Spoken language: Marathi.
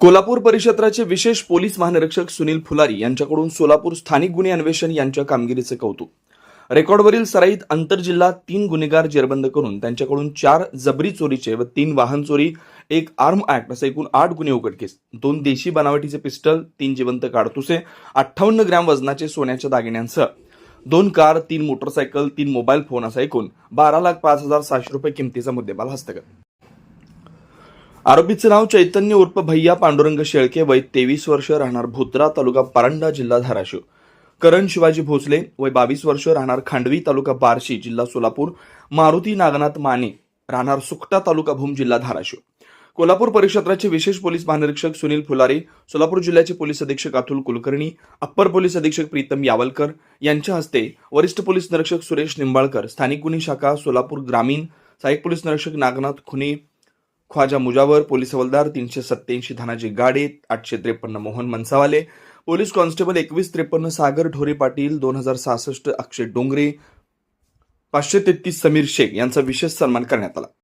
कोल्हापूर परिक्षेत्राचे विशेष पोलीस महानिरीक्षक सुनील फुलारी यांच्याकडून सोलापूर स्थानिक गुन्हे अन्वेषण यांच्या कामगिरीचे कौतुक. रेकॉर्डवरील सराईत आंतरजिल्हा तीन गुन्हेगार जेरबंद करून त्यांच्याकडून चार जबरी चोरीचे व तीन वाहन चोरी एक आर्म ऍक्ट असे एकूण आठ गुन्हे उघडकीस. दोन देशी बनावटीचे पिस्टल तीन जिवंत काडतुसे अठ्ठावन्न ग्रॅम वजनाचे सोन्याच्या दागिन्यांसह. दोन कार तीन मोटरसायकल तीन मोबाईल फोन असा एकूण बारा लाख पाच हजार सहाशे रुपये किमतीचा मुद्देमाल हस्तगत. आरोपीचं नाव चैतन्य उर्फ भैया पांडुरंग शेळके वय तेवीस वर्ष राहणार भोत्रा तालुका पारंडा जिल्हा धाराशिव. करण शिवाजी भोसले वय बावीस वर्ष राहणार खांडवी तालुका बार्शी जिल्हा सोलापूर. मारुती नागनाथ माने राहणार सुकटा तालुका भूम जिल्हा धाराशिव. कोल्हापूर परिक्षेत्राचे विशेष पोलीस महानिरीक्षक सुनील फुलारे सोलापूर जिल्ह्याचे पोलीस अधीक्षक अतुल कुलकर्णी अप्पर पोलीस अधीक्षक प्रीतम यावलकर यांच्या हस्ते वरिष्ठ पोलीस निरीक्षक सुरेश निंबाळकर स्थानिक गुन्हे शाखा सोलापूर ग्रामीण सहाय्यक पोलीस निरीक्षक नागनाथ खुने ख्वाजा मुजावर पोलीस हवालदार तीनशे सत्याऐंशी धनाजी गाडे आठशे त्रेपन्न मोहन मनसावाले पोलीस कॉन्स्टेबल एकवीस त्रेपन्न सागर ढोरे पाटील दोन हजार सहासष्ट अक्षय डोंगरे पाचशे तेहतीस समीर शेख यांचा विशेष सन्मान करण्यात आला.